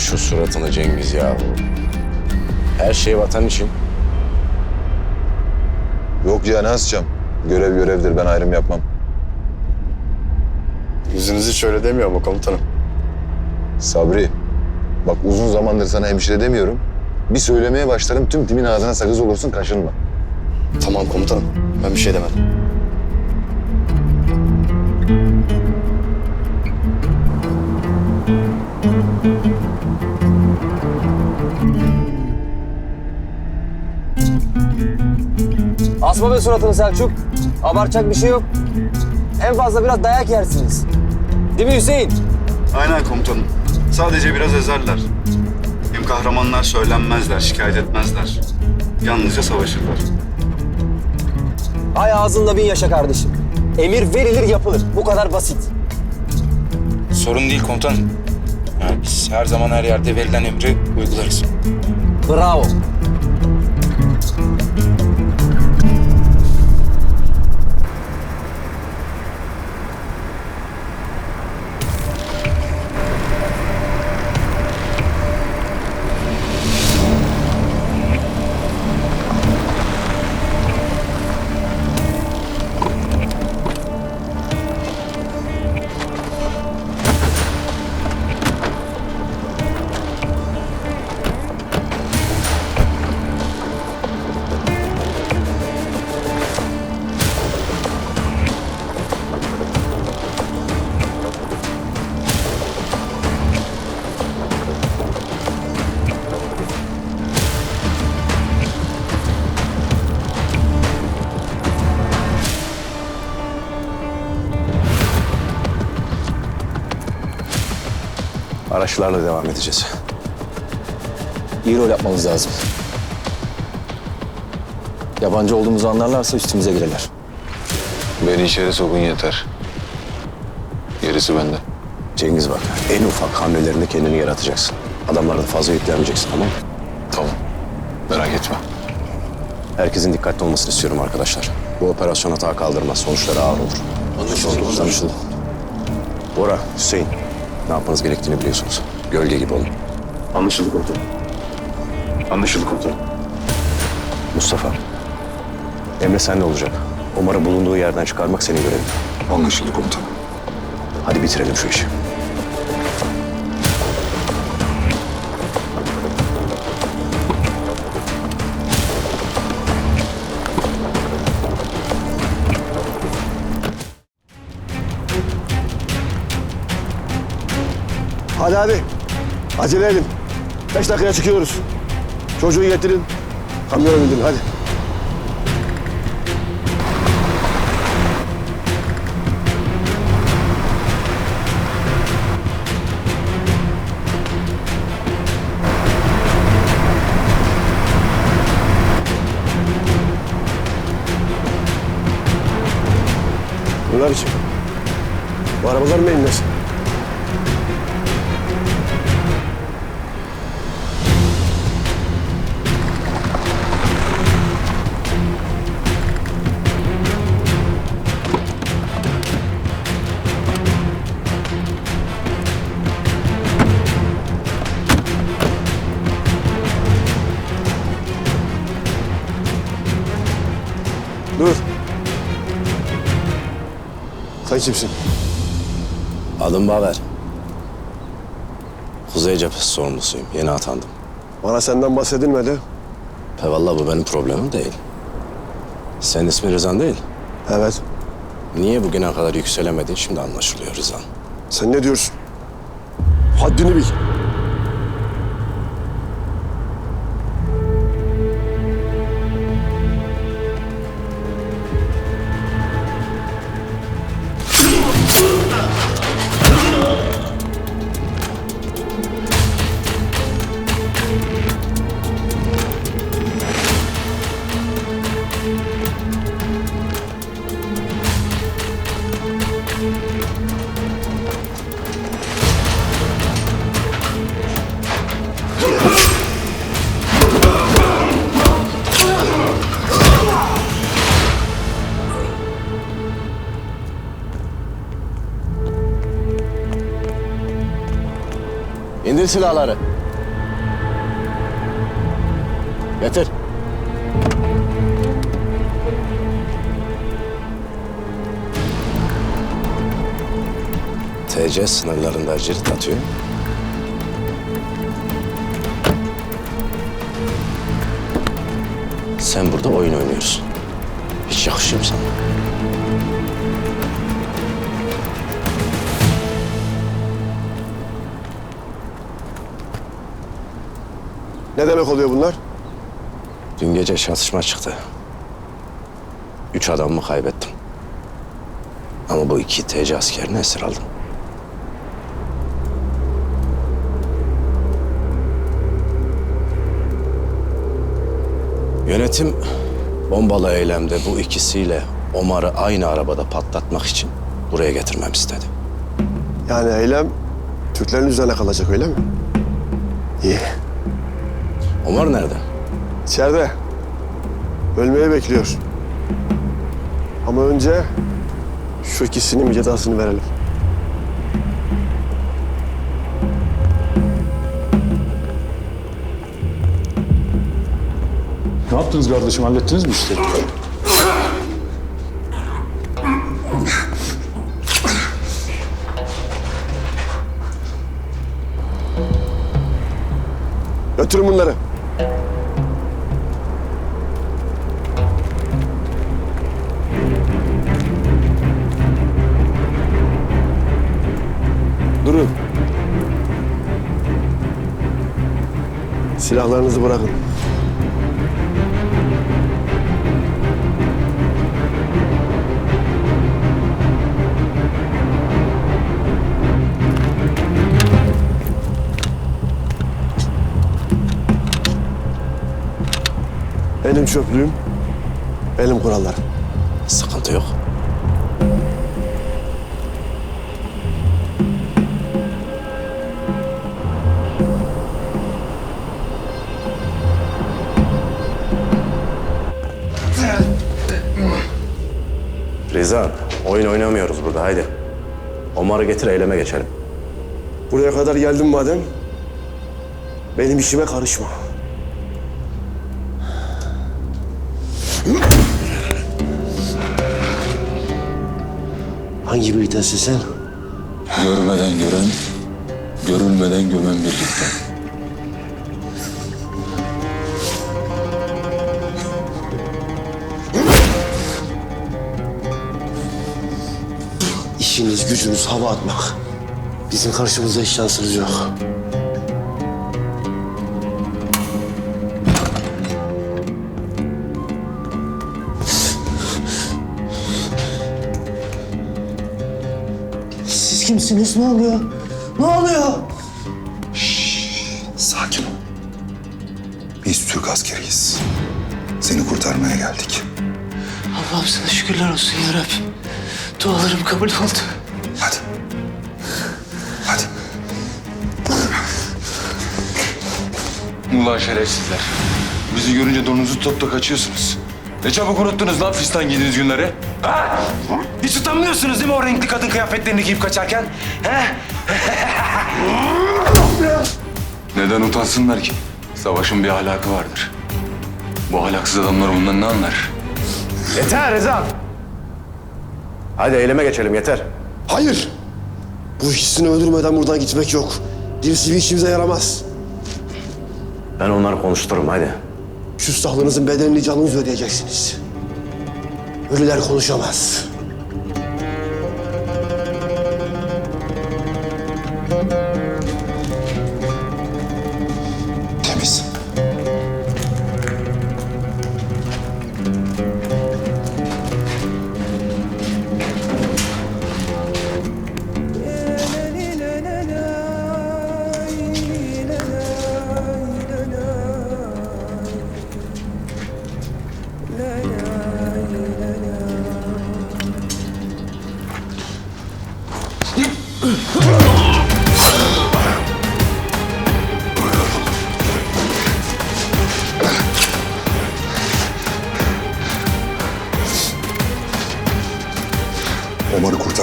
şu suratını Cengiz ya. Her şey vatan için. Yok ya ne asacağım? Görev görevdir ben ayrım yapmam. Yüzünüz hiç öyle demiyor mu komutanım? Sabri. Bak uzun zamandır sana hemşire demiyorum. Bir söylemeye başlarım tüm timin ağzına sakız olursun kaşınma. Tamam komutanım. Ben bir şey demedim. Asma be suratını Selçuk. Abartacak bir şey yok. En fazla biraz dayak yersiniz. Değil mi Hüseyin? Aynen komutanım. Sadece biraz ezerler. Hem kahramanlar söylenmezler, şikayet etmezler. Yalnızca savaşırlar. Ay ağzında bin yaşa kardeşim. Emir verilir yapılır. Bu kadar basit. Sorun değil komutanım. Yani biz her zaman her yerde verilen emri uygularız. Bravo. Araçlarla devam edeceğiz. İyi rol yapmamız lazım. Yabancı olduğumuzu anlarlarsa üstümüze girerler. Beni içeri sokun yeter. Gerisi bende. Cengiz bak, en ufak hamlelerinde kendini yaratacaksın. Adamlara da fazla yüklenmeyeceksin tamam mı? Tamam. Merak etme. Herkesin dikkatli olmasını istiyorum arkadaşlar. Bu operasyon hata kaldırmaz, sonuçları ağır olur. Anlaşıldı. Anlaşıldı. Bora, Hüseyin, ne yapmanız gerektiğini biliyorsunuz. Gölge gibi olun. Anlaşıldı komutanım. Anlaşıldı komutanım. Mustafa, Emre senle olacak. Omar'ı bulunduğu yerden çıkarmak senin görevin. Anlaşıldı komutanım. Hadi bitirelim şu işi. Hadi. Acele edin. Beş dakikaya çıkıyoruz. Çocuğu getirin. Kamyona bindirin hadi. Bunlar için. Bu arabalar mı inmesin? Dur. Sen kimsin? Adım Baver. Kuzey cephesi sorumlusuyum. Yeni atandım. Bana senden bahsedilmedi. He vallahi bu benim problemim değil. Senin ismin Rızan değil. Evet. Niye bugüne kadar yükselemedin şimdi anlaşılıyor Rızan. Sen ne diyorsun? Haddini bil. İndir silahları. Getir. TC sınırlarında cirit atıyor. Sen burada oyun oynuyorsun. Hiç yakışıyor mu sana? Ne demek oluyor bunlar? Dün gece çatışma çıktı. Üç adamımı kaybettim. Ama bu iki TC askerini esir aldım. Yönetim bombalı eylemde bu ikisiyle Omar'ı aynı arabada patlatmak için buraya getirmem istedi. Yani eylem Türklerin üzerine kalacak öyle mi? İyi. Omar nerede? İçeride. Ölmeyi bekliyor. Ama önce şu ikisinin bir cezasını verelim. Ne yaptınız kardeşim? Hallettiniz mi işleri? Götürün bunları. Durun. Silahlarınızı bırakın. Çöplüğüm, benim kurallarım. Sıkıntı yok. Rıza, oyun oynamıyoruz burada. Haydi. Omar'ı getir, eyleme geçelim. Buraya kadar geldim madem, benim işime karışma. Hangi birliktesin sen? Görmeden gören, görülmeden gömen birlikte. İşiniz, gücünüz hava atmak. Bizim karşımızda hiç şansınız yok. Kimsiniz? Ne oluyor? Ne oluyor? Sakin ol. Biz Türk askeriyiz. Seni kurtarmaya geldik. Allah'ım sana şükürler olsun ya Rabbim. Dualarım kabul oldu. Hadi. Hadi. Ulan şerefsizler. Bizi görünce donunuzu da kaçıyorsunuz. Ne çabuk unuttunuz lan fistan giydiğiniz günleri. Ha? Hiç utanmıyorsunuz değil mi o renkli kadın kıyafetlerini giyip kaçarken? He? Neden utansınlar ki? Savaşın bir ahlakı vardır. Bu ahlaksız adamlar bundan ne anlar? Yeter Rıza! Hadi eyleme geçelim, yeter. Hayır! Bu ikisini öldürmeden buradan gitmek yok. Dirisi bir işimize yaramaz. Ben onları konuştururum, hadi. Küstahlığınızın bedelini canınızla ödeyeceksiniz. Ölüler konuşamaz.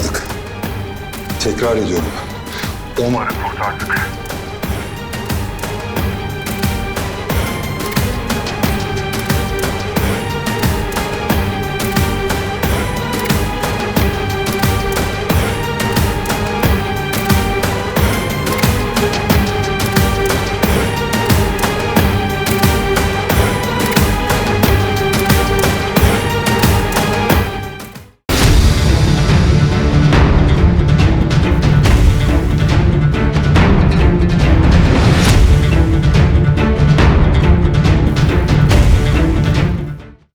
Kurtardık. Tekrar ediyorum. Omar'ı kurtardık.